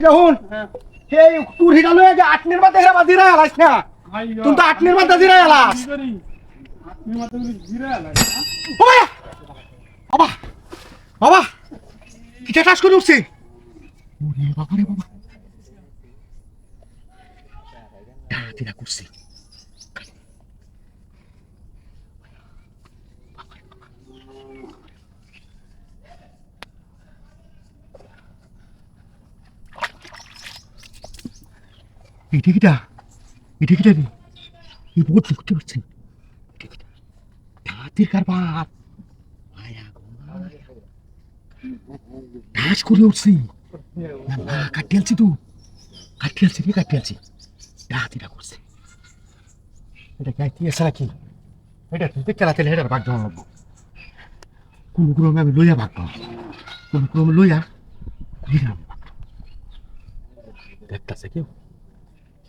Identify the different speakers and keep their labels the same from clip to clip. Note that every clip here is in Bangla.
Speaker 1: দেখুন সেই তুর হিটা লয়ে যে আটনের মাথা হেরা না? তুমি তো আটনের মাথা জিরা আলাস ওমায়া বাবা বাবা কিটা টাস করে উঠছে? বাবা। রে বাবা করছে। এটা কিটা এটা কিটা রে। এই বহুত ঢুকতে পারছেন মায়া গো, মায়া। ঢাস করে উঠছি। কাটি আলছি তো। কাটি আলছি রে কাটি আলছি ডাহাতিরা করছে। এটা গাইতে আছে নাকি? এটা তুই খেলাতে হেডার ভাগ দেওয়া লাগবো কোনো ক্রমে আমি লইয়া ভাগ পাবো কোনো ক্রমে লইয়া দেখতেছে কেউ?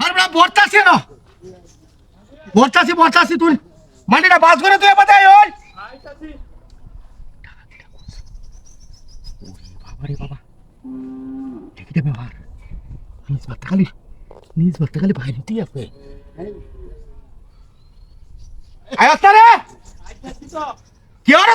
Speaker 1: আর বড় বর্তাছি না? বর্তাছি বর্তাছি তুই। মাটিটা বাস করে তুই এবার ওই। বাবারে বাবা দেখি দে নিজ বার্তা খালি নিজ বার্তা খালি বাইরে দিয়ে আছে আয়স্তা রে। কি হরে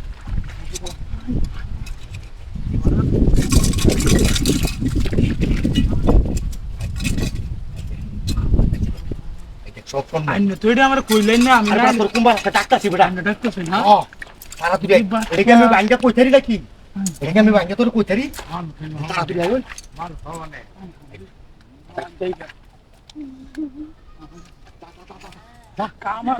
Speaker 1: সব ফোন
Speaker 2: আইন তো এটা আমার কইলেন না আমি
Speaker 1: আরে তোর কুম্বার একটা ডাক্তার ছি বেটা?
Speaker 2: আইন ডাকতেছেন না?
Speaker 1: ও তাড়াতাড়ি আয়। এটাকে আমি ভাঙ্গা কইতারি নাকি? এটাকে আমি ভাঙ্গা তোর কইতারি? তাড়াতাড়ি আয়। ওই।
Speaker 2: কামার